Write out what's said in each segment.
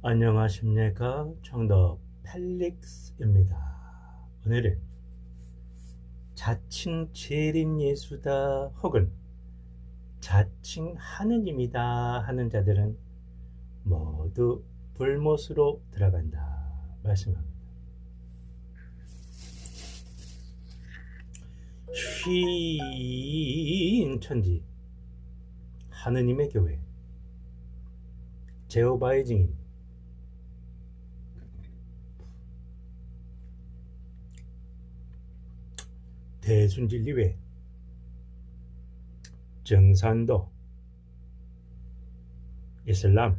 안녕하십니까 청덕 펠릭스입니다. 오늘은 자칭 재림 예수다 혹은 자칭 하느님이다 하는 자들은 모두 불못으로 들어간다 말씀합니다. 휘인 천지 하느님의 교회 제호바의 증인 대순진리회 정산도 이슬람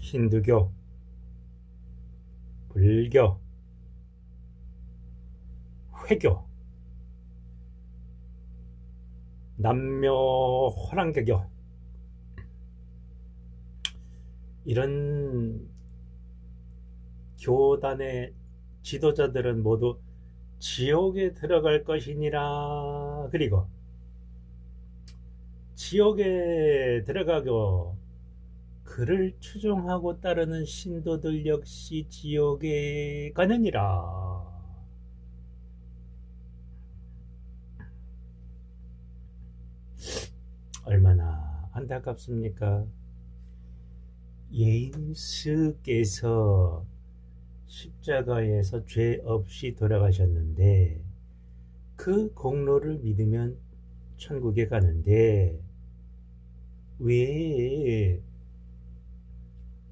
힌두교 불교 회교 남녀 호랑개교 이런 교단의 지도자들은 모두 지옥에 들어갈 것이니라 그리고 지옥에 들어가고 그를 추종하고 따르는 신도들 역시 지옥에 가느니라 얼마나 안타깝습니까? 예수께서 십자가에서 죄 없이 돌아가셨는데 그 공로를 믿으면 천국에 가는데 왜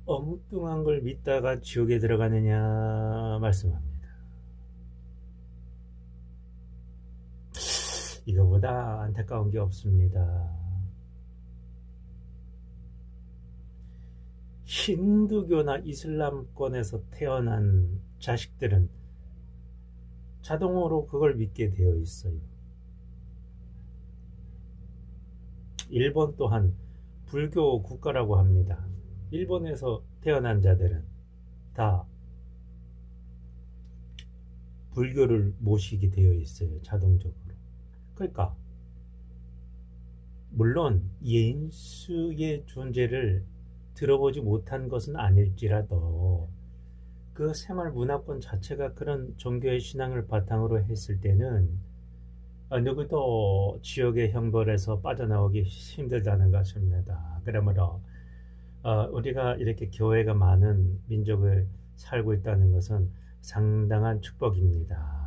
엉뚱한 걸 믿다가 지옥에 들어가느냐 말씀합니다. 이거보다 안타까운 게 없습니다. 힌두교나 이슬람권에서 태어난 자식들은 자동으로 그걸 믿게 되어 있어요. 일본 또한 불교 국가라고 합니다. 일본에서 태어난 자들은 다 불교를 모시게 되어 있어요. 자동적으로. 그러니까 물론 예수의 존재를 들어보지 못한 것은 아닐지라도 그 생활 문화권 자체가 그런 종교의 신앙을 바탕으로 했을 때는 어, 누구도 지옥의 형벌에서 빠져나오기 힘들다는 것입니다. 그러므로 어, 우리가 이렇게 교회가 많은 민족을 살고 있다는 것은 상당한 축복입니다.